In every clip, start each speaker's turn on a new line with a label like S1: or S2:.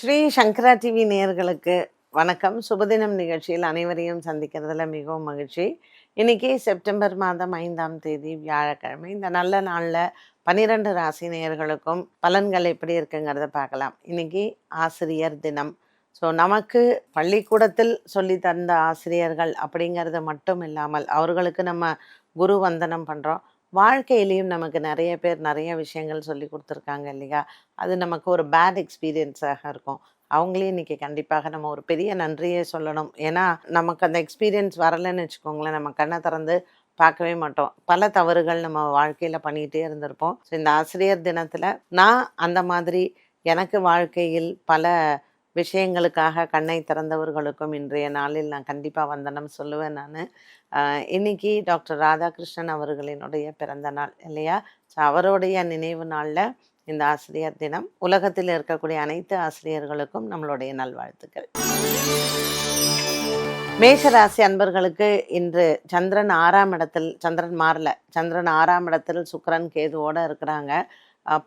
S1: ஸ்ரீ சங்கரா TV நேயர்களுக்கு வணக்கம். சுபதினம் நிகழ்ச்சியில் அனைவரையும் சந்திக்கிறதுல மிகவும் மகிழ்ச்சி. இன்னைக்கு செப்டம்பர் மாதம் ஐந்தாம் தேதி வியாழக்கிழமை. இந்த நல்ல நாளில் பன்னிரெண்டு ராசி நேயர்களுக்கும் பலன்கள் எப்படி இருக்குங்கிறத பார்க்கலாம். இன்னைக்கு ஆசிரியர் தினம். ஸோ நமக்கு பள்ளிக்கூடத்தில் சொல்லி தந்த ஆசிரியர்கள் அப்படிங்கிறது மட்டும் இல்லாமல் அவர்களுக்கு நம்ம குரு வந்தனம் பண்ணுறோம் வாழ்க்கையிலையும் நமக்கு நிறைய பேர் நிறைய விஷயங்கள் சொல்லி கொடுத்துருக்காங்க இல்லையா? அது நமக்கு ஒரு பேட் எக்ஸ்பீரியன்ஸாக இருக்கும். அவங்களையும் இன்றைக்கி கண்டிப்பாக நம்ம ஒரு பெரிய நன்றியே சொல்லணும். ஏன்னா நமக்கு அந்த எக்ஸ்பீரியன்ஸ் வரலைன்னு வச்சுக்கோங்களேன் நம்ம கண்ணை திறந்து பார்க்கவே மாட்டோம். பல தவறுகள் நம்ம வாழ்க்கையில் பண்ணிகிட்டே இருந்திருப்போம். ஸோ இந்த ஆசிரியர் தினத்தில் நான் அந்த மாதிரி எனக்கு வாழ்க்கையில் பல விஷயங்களுக்காக கண்ணை திறந்தவர்களுக்கும் இன்றைய நாளில் நான் கண்டிப்பாக வந்தனம் சொல்லுவேன் நான். இன்னைக்கு டாக்டர் ராதாகிருஷ்ணன் அவர்களினுடைய பிறந்த நாள் இல்லையா? ஸோ அவருடைய நினைவு நாளில் இந்த ஆசிரியர் தினம் உலகத்தில் இருக்கக்கூடிய அனைத்து ஆசிரியர்களுக்கும் நம்மளுடைய நல்வாழ்த்துக்கள். மேஷராசி அன்பர்களுக்கு இன்று சந்திரன் ஆறாம் இடத்தில் சந்திரன் மாறல சந்திரன் ஆறாம் இடத்தில் சுக்கரன் கேதுவோட இருக்கிறாங்க.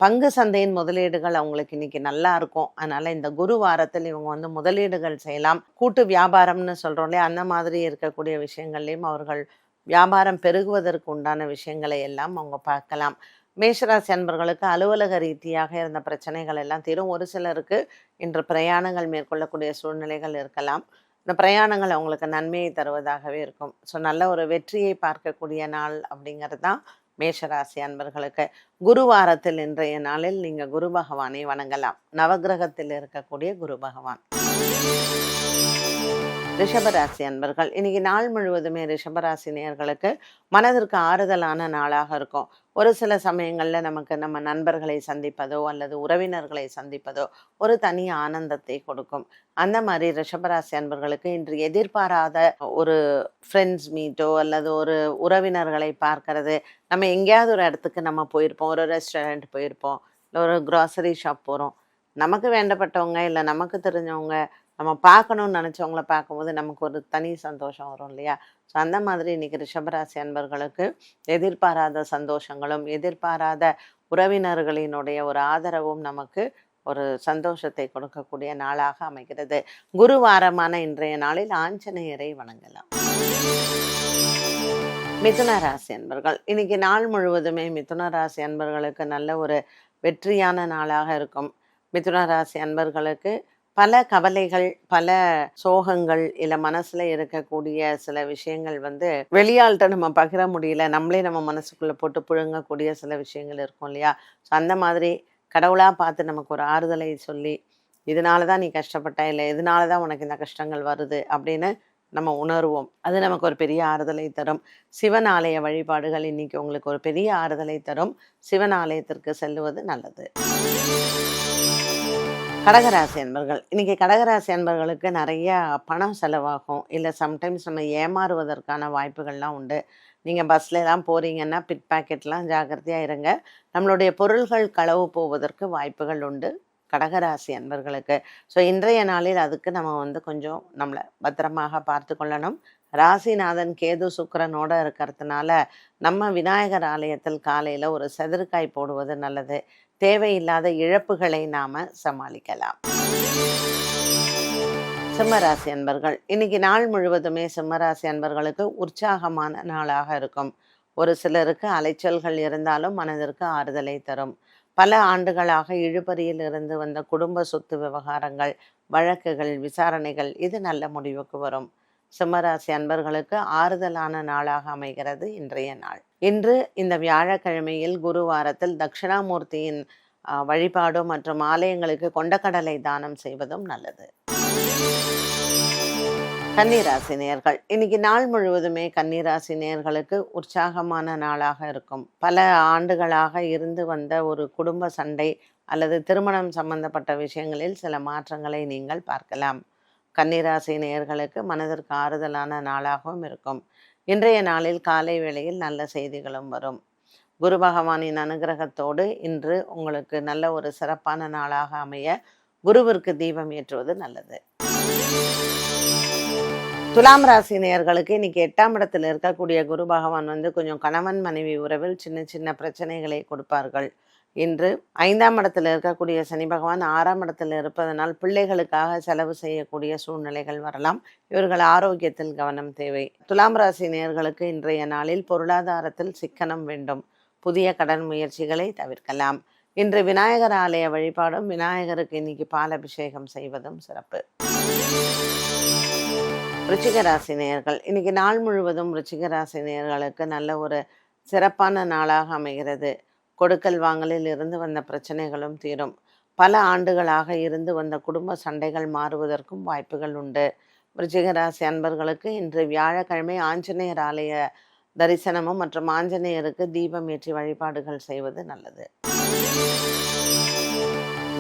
S1: பங்கு சந்தையின் முதலீடுகள் அவங்களுக்கு இன்னைக்கு நல்லா இருக்கும். அதனால இந்த குரு வாரத்தில் இவங்க வந்து முதலீடுகள் செய்யலாம். கூட்டு வியாபாரம்னு சொல்கிறோம் இல்லையா? அந்த மாதிரி இருக்கக்கூடிய விஷயங்கள்லையும் அவர்கள் வியாபாரம் பெருகுவதற்கு உண்டான விஷயங்களை எல்லாம் அவங்க பார்க்கலாம். மேஷராசி அன்பர்களுக்கு அலுவலக ரீதியாக இருந்த பிரச்சனைகள் எல்லாம் தீரும். ஒரு சிலருக்கு இன்று பிரயாணங்கள் மேற்கொள்ளக்கூடிய சூழ்நிலைகள் இருக்கலாம். இந்த பிரயாணங்கள் அவங்களுக்கு நன்மையை தருவதாகவே இருக்கும். ஸோ நல்ல ஒரு வெற்றியை பார்க்கக்கூடிய நாள் அப்படிங்கிறது தான் மேஷராசி அன்பர்களுக்கு குருவாரத்தில் இன்றைய நாளில் நீங்கள் குரு பகவானை வணங்கலாம். நவகிரகத்தில் இருக்கக்கூடிய குரு பகவான். ரிஷபராசி அன்பர்கள் இன்னைக்கு நாள் முழுவதுமே ரிஷபராசி நேர்களுக்கு மனதிற்கு ஆறுதலான நாளாக இருக்கும். ஒரு சில சமயங்களில் நமக்கு நம்ம நண்பர்களை சந்திப்பதோ அல்லது உறவினர்களை சந்திப்பதோ ஒரு தனி ஆனந்தத்தை கொடுக்கும். அந்த மாதிரி ரிஷபராசி அன்பர்களுக்கு இன்று எதிர்பாராத ஒரு ஃப்ரெண்ட்ஸ் மீட்டோ அல்லது ஒரு உறவினர்களை பார்க்கறது. நம்ம எங்கேயாவது ஒரு இடத்துக்கு நம்ம போயிருப்போம் ஒரு ரெஸ்டாரண்ட் போயிருப்போம் இல்லை ஒரு க்ராசரி ஷாப் போகிறோம் நமக்கு வேண்டப்பட்டவங்க இல்லை நமக்கு தெரிஞ்சவங்க நம்ம பார்க்கணும்னு நினச்சவங்கள பார்க்கும்போது நமக்கு ஒரு தனி சந்தோஷம் வரும் இல்லையா? ஸோ அந்த மாதிரி இன்றைக்கி ரிஷபராசி அன்பர்களுக்கு எதிர்பாராத சந்தோஷங்களும் எதிர்பாராத உறவினர்களினுடைய ஒரு ஆதரவும் நமக்கு ஒரு சந்தோஷத்தை கொடுக்கக்கூடிய நாளாக அமைகிறது. குருவாரமான இன்றைய நாளில் ஆஞ்சநேயரை வணங்கலாம். மிதுன ராசி அன்பர்கள் இன்னைக்கு நாள் முழுவதுமே மிதுன ராசி அன்பர்களுக்கு நல்ல ஒரு வெற்றியான நாளாக இருக்கும். மிதுன ராசி அன்பர்களுக்கு பல கவலைகள் பல சோகங்கள் இல்லை மனசுல இருக்கக்கூடிய சில விஷயங்கள் வந்து வெளியாள்கிட்ட நம்ம பகிர முடியல. நம்மளே நம்ம மனசுக்குள்ள போட்டு புழுங்கக்கூடிய சில விஷயங்கள் இருக்கும் இல்லையா? ஸோ அந்த மாதிரி கடவுளா பார்த்து நமக்கு ஒரு ஆறுதலை சொல்லி இதனால தான் நீ கஷ்டப்பட்ட இல்லை இதனால தான் உனக்கு இந்த கஷ்டங்கள் வருது அப்படின்னு நம்ம உணர்வோம். அது நமக்கு ஒரு பெரிய ஆறுதலை தரும். சிவன் ஆலய வழிபாடுகள் இன்னைக்கு உங்களுக்கு ஒரு பெரிய ஆறுதலை தரும். சிவன் ஆலயத்திற்கு செல்லுவது நல்லது. கடகராசி அன்பர்கள். இன்னைக்கு கடகராசி அன்பர்களுக்கு நிறைய பணம் செலவாகும். இல்லை சம்டைம்ஸ் நம்ம ஏமாறுவதற்கான வாய்ப்புகள்லாம் உண்டு. நீங்கள் பஸ்லலாம் போகிறீங்கன்னா பிட் பாக்கெட்லாம் ஜாக்கிரதையாக இருங்க. நம்மளுடைய பொருள்கள் களவு போவதற்கு வாய்ப்புகள் உண்டு கடகராசி அன்பர்களுக்கு. ஸோ இன்றைய நாளில் அதுக்கு நம்ம வந்து கொஞ்சம் நம்மளை பத்திரமாக பார்த்து கொள்ளணும். ராசிநாதன் கேது சுக்கிரனோட இருக்கிறதுனால நம்ம விநாயகர் ஆலயத்தில் காலையில் ஒரு செதற்காய் போடுவது நல்லது. தேவையில்லாத இழப்புகளை நாம் சமாளிக்கலாம். சிம்மராசி அன்பர்கள் இன்னைக்கு நாள் முழுவதுமே சிம்மராசி அன்பர்களுக்கு உற்சாகமான நாளாக இருக்கும். ஒரு சிலருக்கு அலைச்சல்கள் இருந்தாலும் மனதிற்கு ஆறுதலை தரும். பல ஆண்டுகளாக இழுபறியில் இருந்து வந்த குடும்ப சொத்து விவகாரங்கள் வழக்குகள் விசாரணைகள் இது நல்ல முடிவுக்கு வரும். சிம்மராசி அன்பர்களுக்கு ஆறுதலான நாளாக அமைகிறது இன்றைய நாள். இன்று இந்த வியாழக்கிழமையில் குருவாரத்தில் தட்சிணாமூர்த்தியின் அஹ், வழிபாடு மற்றும் ஆலயங்களுக்கு கொண்டக்கடலை தானம் செய்வதும் நல்லது. கன்னிராசி நேர்கள். இன்னைக்கு நாள் முழுவதுமே கன்னிராசி நேர்களுக்கு உற்சாகமான நாளாக இருக்கும். பல ஆண்டுகளாக இருந்து வந்த ஒரு குடும்ப சண்டை அல்லது திருமணம் சம்பந்தப்பட்ட விஷயங்களில் சில மாற்றங்களை நீங்கள் பார்க்கலாம். கன்னிராசி நேயர்களுக்கு மனதிற்கு ஆறுதலான நாளாகவும் இருக்கும். இன்றைய நாளில் காலை வேளையில் நல்ல செய்திகளும் வரும். குரு பகவானின் அனுகிரகத்தோடு இன்று உங்களுக்கு நல்ல ஒரு சிறப்பான நாளாக அமைய குருவிற்கு தீபம் ஏற்றுவது நல்லது. துலாம் ராசி நேயர்களுக்கு இன்னைக்கு எட்டாம் இடத்துல இருக்கக்கூடிய குரு பகவான் வந்து கொஞ்சம் கணவன் மனைவி உறவில் சின்ன சின்ன பிரச்சனைகளை கொடுப்பார்கள். இன்று ஐந்தாம் இடத்தில் இருக்கக்கூடிய சனி பகவான் ஆறாம் இடத்தில் இருப்பதனால் பிள்ளைகளுக்காக செலவு செய்யக்கூடிய சூழ்நிலைகள் வரலாம். இவர்கள் ஆரோக்கியத்தில் கவனம் தேவை. துலாம் ராசி நேர்களுக்கு இன்றைய நாளில் பொருளாதாரத்தில் சிக்கனம் வேண்டும். புதிய கடன் முயற்சிகளை தவிர்க்கலாம். இன்று விநாயகர் ஆலய வழிபாடும் விநாயகருக்கு இன்னைக்கு பால் அபிஷேகம் செய்வதும் சிறப்பு. ரிச்சிக நேயர்கள் இன்னைக்கு நாள் முழுவதும் ரிச்சிக நேயர்களுக்கு நல்ல ஒரு சிறப்பான நாளாக அமைகிறது. கொடுக்கல் வாங்கலில் இருந்து வந்த பிரச்சனைகளும் தீரும். பல ஆண்டுகளாக இருந்து வந்த குடும்ப சண்டைகள் மாறுவதற்கும் வாய்ப்புகள் உண்டு. விருச்சிகராசி அன்பர்களுக்கு இன்று வியாழக்கிழமை ஆஞ்சநேயர் ஆலய தரிசனமும் மற்றும் ஆஞ்சநேயருக்கு தீபம் ஏற்றி வழிபாடுகள் செய்வது நல்லது.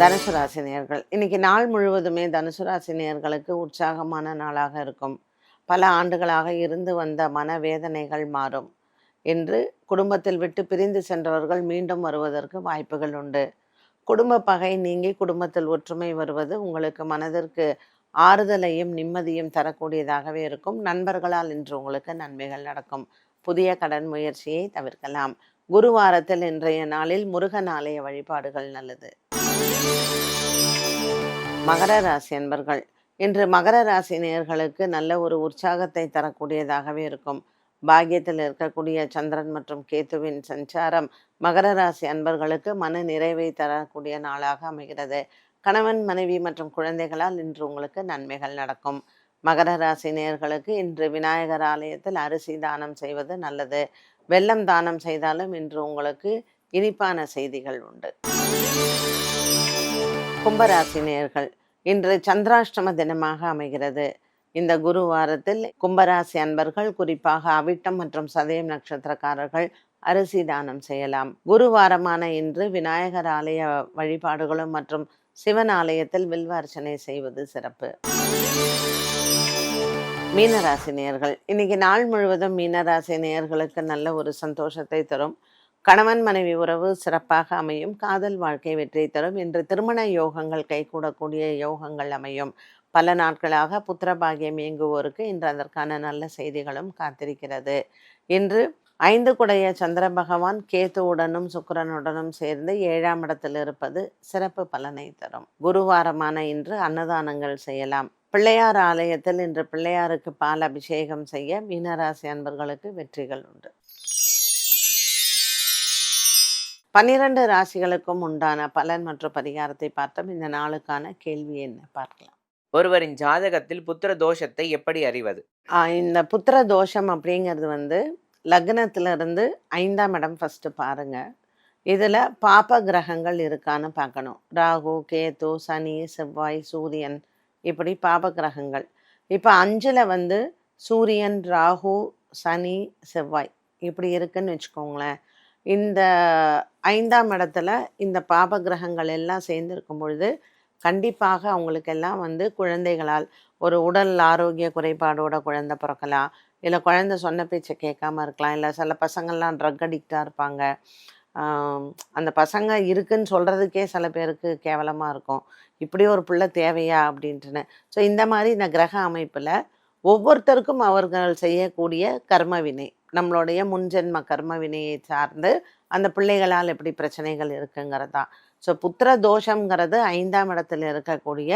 S1: தனுசு ராசி நேர்கள் இன்னைக்கு நாள் முழுவதுமே தனுசு ராசி நேர்களுக்கு உற்சாகமான நாளாக இருக்கும். பல ஆண்டுகளாக இருந்து வந்த மனவேதனைகள் மாறும். என்று குடும்பத்தில் விட்டு பிரிந்து சென்றவர்கள் மீண்டும் வருவதற்கு வாய்ப்புகள் உண்டு. குடும்ப பகை நீங்கி குடும்பத்தில் ஒற்றுமை வருவது உங்களுக்கு மனதிற்கு ஆறுதலையும் நிம்மதியும் தரக்கூடியதாகவே இருக்கும். நண்பர்களால் இன்று உங்களுக்கு நன்மைகள் நடக்கும். புதிய கடன் முயற்சியை தவிர்க்கலாம். குருவாரத்தில் இன்றைய நாளில் முருகன் ஆலய வழிபாடுகள் நல்லது. மகர ராசி அன்பர்கள் இன்று மகர ராசி நேர்களுக்கு நல்ல ஒரு உற்சாகத்தை தரக்கூடியதாகவே இருக்கும். பாக்கியத்தில் இருக்கக்கூடிய சந்திரன் மற்றும் கேத்துவின் சஞ்சாரம் மகர ராசி அன்பர்களுக்கு மன நிறைவை தரக்கூடிய நாளாக அமைகிறது. கணவன் மனைவி மற்றும் குழந்தைகளால் இன்று உங்களுக்கு நன்மைகள் நடக்கும். மகர ராசி நேர்களுக்கு இன்று விநாயகர் ஆலயத்தில் அரிசி தானம் செய்வது நல்லது. வெள்ளம் தானம் செய்தாலும் இன்று உங்களுக்கு இனிப்பான செய்திகள் உண்டு. கும்பராசி நேர்கள் இன்று சந்திராஷ்டம தினமாக அமைகிறது. இந்த குரு வாரத்தில் கும்பராசி அன்பர்கள் குறிப்பாக அவிட்டம் மற்றும் சதயம் நட்சத்திரக்காரர்கள் அரிசி தானம் செய்யலாம். குருவாரமான இன்று விநாயகர் ஆலய வழிபாடுகளும் மற்றும் சிவன் ஆலயத்தில் வில்வார்ச்சனை செய்வது சிறப்பு. மீனராசி நேயர்கள் இன்னைக்கு நாள் முழுவதும் மீனராசி நேயர்களுக்கு நல்ல ஒரு சந்தோஷத்தை தரும். கணவன் மனைவி உறவு சிறப்பாக அமையும். காதல் வாழ்க்கை வெற்றி தரும். இன்று திருமண யோகங்கள் கைகூடக்கூடிய யோகங்கள் அமையும். பல நாட்களாக புத்திரபாகியம் இயங்குவோருக்கு இன்று அதற்கான நல்ல செய்திகளும் காத்திருக்கிறது. இன்று ஐந்து குடைய சந்திர பகவான் கேத்துவுடனும் சுக்கரனுடனும் சேர்ந்து ஏழாம் இடத்தில் இருப்பது சிறப்பு பலனை தரும். குருவாரமான இன்று அன்னதானங்கள் செய்யலாம். பிள்ளையார் ஆலயத்தில் இன்று பிள்ளையாருக்கு பால் அபிஷேகம் செய்ய மீனராசி அன்பர்களுக்கு வெற்றிகள் உண்டு. பன்னிரண்டு ராசிகளுக்கும் உண்டான பலன் மற்றும் பரிகாரத்தை பார்த்தோம். இந்த நாளுக்கான கேள்வி என்ன? பார்க்கலாம்.
S2: ஒருவரின் ஜாதகத்தில் புத்திர தோஷத்தை எப்படி அறிவது?
S1: இந்த புத்திர தோஷம் அப்படிங்கிறது வந்து லக்னத்திலிருந்து ஐந்தாம் இடம் ஃபஸ்ட்டு பாருங்கள் இதில் பாப கிரகங்கள் இருக்கான்னு பார்க்கணும். ராகு கேது சனி செவ்வாய் சூரியன் இப்படி பாப கிரகங்கள். இப்போ அஞ்சில் வந்து சூரியன் ராகு சனி செவ்வாய் இப்படி இருக்குன்னு வச்சுக்கோங்களேன். இந்த ஐந்தாம் இடத்துல இந்த பாப கிரகங்கள் எல்லாம் சேர்ந்துருக்கும் பொழுது கண்டிப்பாக அவங்களுக்கெல்லாம் வந்து குழந்தைகளால் ஒரு உடல் ஆரோக்கிய குறைபாடோட குழந்தை பிறக்கலாம். இல்லை குழந்தை சொன்ன பேச்சை கேட்காம இருக்கலாம். இல்லை சில பசங்கள்லாம் ட்ரக் அடிக்டாக இருப்பாங்க. அந்த பசங்க இருக்குன்னு சொல்கிறதுக்கே சில பேருக்கு கேவலமாக இருக்கும். இப்படி ஒரு பிள்ளை தேவையா அப்படின்ட்டுன்னு. ஸோ இந்த மாதிரி இந்த கிரக அமைப்பில் ஒவ்வொருத்தருக்கும் அவர்கள் செய்யக்கூடிய கர்ம வினை நம்மளுடைய முன்ஜென்ம கர்ம வினையை சார்ந்து அந்த பிள்ளைகளால் எப்படி பிரச்சனைகள் இருக்குங்கிறது தான் ஸோ புத்திர தோஷங்கிறது ஐந்தாம் இடத்துல இருக்கக்கூடிய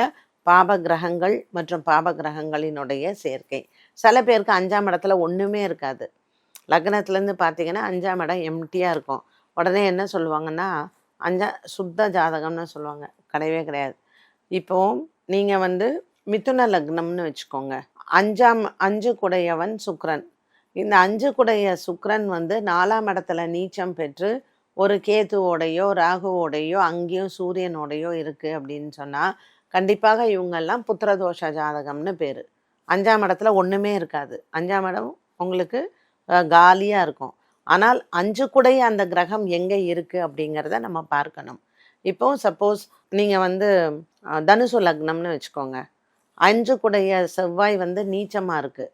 S1: பாப கிரகங்கள் மற்றும் பாப கிரகங்களினுடைய சேர்க்கை. சில பேருக்கு அஞ்சாம் இடத்துல ஒன்றுமே இருக்காது. லக்னத்துலேருந்து பார்த்தீங்கன்னா அஞ்சாம் இடம் எம்டியாக இருக்கும். உடனே என்ன சொல்லுவாங்கன்னா அஞ்சா சுத்த ஜாதகம்னு சொல்லுவாங்க. கிடையவே கிடையாது. இப்போ நீங்கள் வந்து மிதுன லக்னம்னு வச்சுக்கோங்க. அஞ்சாம் அஞ்சு குடையவன் சுக்ரன். இந்த அஞ்சு குடைய சுக்ரன் வந்து நாலாம் இடத்துல நீச்சம் பெற்று ஒரு கேத்துவோடையோ ராகுவோடையோ அங்கேயும் சூரியனோடையோ இருக்குது அப்படின்னு சொன்னால் கண்டிப்பாக இவங்கெல்லாம் புத்திரதோஷ ஜாதகம்னு பேர். அஞ்சாம் இடத்துல ஒன்றுமே இருக்காது. அஞ்சாம் இடம் உங்களுக்கு காலியாக இருக்கும். ஆனால் அஞ்சு குடைய அந்த கிரகம் எங்கே இருக்குது அப்படிங்கிறத நம்ம பார்க்கணும். இப்போ சப்போஸ் நீங்கள் வந்து தனுசு லக்னம்னு வச்சுக்கோங்க. அஞ்சு குடைய செவ்வாய் வந்து நீச்சமாக இருக்குது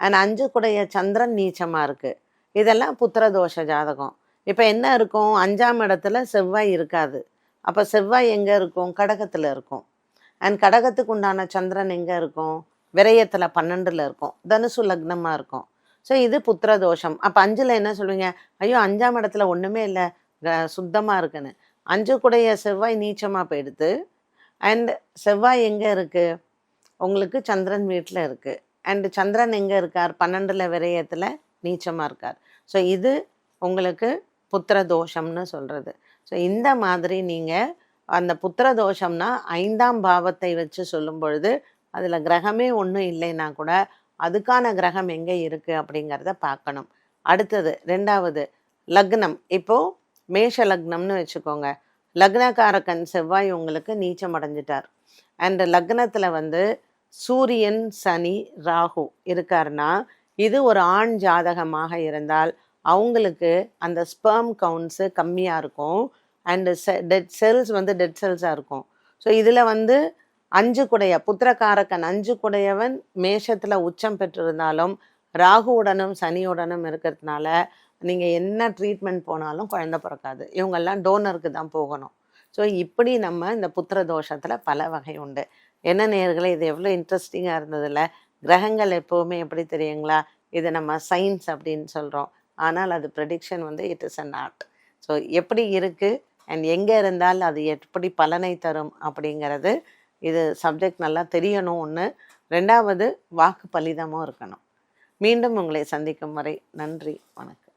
S1: அண்ட் அஞ்சு குடைய சந்திரன் நீச்சமாக இருக்குது இதெல்லாம் புத்திரதோஷ ஜாதகம். இப்போ என்ன இருக்கும்? அஞ்சாம் இடத்துல செவ்வாய் இருக்காது. அப்போ செவ்வாய் எங்கே இருக்கும்? கடகத்தில் இருக்கும். அண்ட் கடகத்துக்கு உண்டான சந்திரன் எங்கே இருக்கும்? விரயத்தில் பன்னெண்டில் இருக்கும். தனுசு லக்னமாக இருக்கும். ஸோ இது புத்திர தோஷம். அப்போ அஞ்சில் என்ன சொல்லுவீங்க ஐயோ அஞ்சாம் இடத்துல ஒன்றுமே இல்லை. சுத்தமாக இருக்குன்னு. அஞ்சு கூடைய செவ்வாய் நீச்சமாக போயிடுது. அண்ட் செவ்வாய் எங்கே இருக்குது உங்களுக்கு சந்திரன் வீட்டில் இருக்குது அண்டு சந்திரன் எங்கே இருக்கார்? பன்னெண்டில் விரயத்தில் நீச்சமாக இருக்கார். ஸோ இது உங்களுக்கு புத்திர தோஷம்னு சொல்கிறது ஸோ இந்த மாதிரி நீங்கள் அந்த புத்திர தோஷம்னா ஐந்தாம் பாவத்தை வச்சு சொல்லும் பொழுது அதில் கிரகமே ஒன்றும் இல்லைன்னா கூட அதுக்கான கிரகம் எங்கே இருக்குது அப்படிங்கிறத பார்க்கணும். அடுத்தது ரெண்டாவது லக்னம். இப்போது மேஷ லக்னம்னு வச்சுக்கோங்க. லக்னக்காரக்கன் செவ்வாய் உங்களுக்கு நீச்சம் அடைஞ்சிட்டார். அண்ட் லக்னத்தில் வந்து சூரியன் சனி ராகு இருக்காருன்னா இது ஒரு ஆண் ஜாதகமாக இருந்தால் அவங்களுக்கு அந்த ஸ்பெர்ம் கவுண்ட்ஸு கம்மியாக இருக்கும். அண்டு செ டெட் செல்ஸ் வந்து டெட் செல்ஸாக இருக்கும். ஸோ இதில் வந்து அஞ்சு குடைய புத்திரக்காரக்கன் அஞ்சு குடையவன் மேஷத்தில் உச்சம் பெற்றிருந்தாலும் ராகுவுடனும் சனியுடனும் இருக்கிறதுனால நீங்கள் என்ன ட்ரீட்மெண்ட் போனாலும் குழந்தை பிறக்காது. இவங்கெல்லாம் டோனருக்கு தான் போகணும். ஸோ இப்படி நம்ம இந்த புத்திர தோஷத்தில் பல வகை உண்டு. என்ன நேர்களை இது எவ்வளோ இன்ட்ரெஸ்டிங்காக இருந்ததில்ல. கிரகங்கள் எப்போவுமே எப்படி தெரியுங்களா? இது நம்ம சயின்ஸ் அப்படின்னு சொல்கிறோம் ஆனால் அது ப்ரெடிக்ஷன் வந்து it is an art so எப்படி இருக்குது அண்ட் எங்கே இருந்தால் அது எப்படி பலனை தரும் அப்படிங்கிறது இது சப்ஜெக்ட் நல்லா தெரியணும் ஒன்று ரெண்டாவது வாக்கு பலிதமும் இருக்கணும். மீண்டும் உங்களை சந்திக்கும் வரை நன்றி வணக்கம்.